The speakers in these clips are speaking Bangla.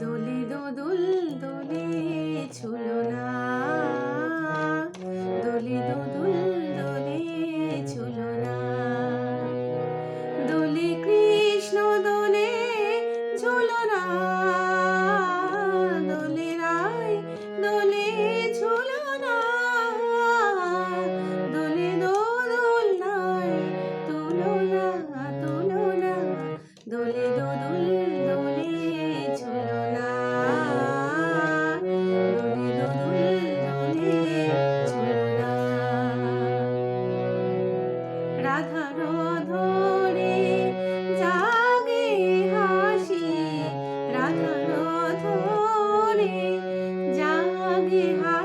দোলি দোদুল দোলি ছুলো না। ধরে জাগে হাসি রাধার ধরে জাগে হাসি।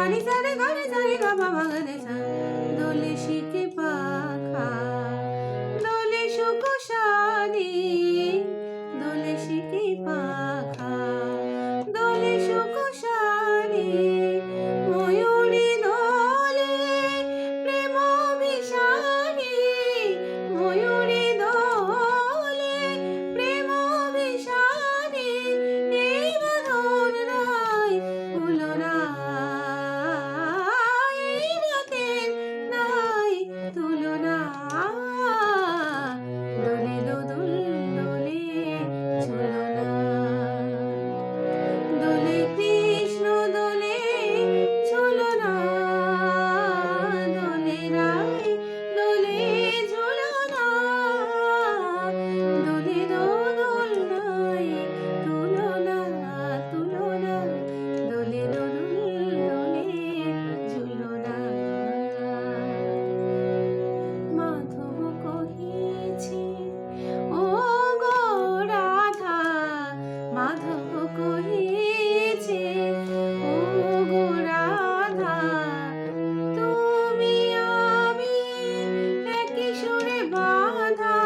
পানি সারে ঘরে সারে বাবা বাগানে দোলে শিখে পাখা দোলে সুকোশানি দোলে শিখে পাখা। Sonntag.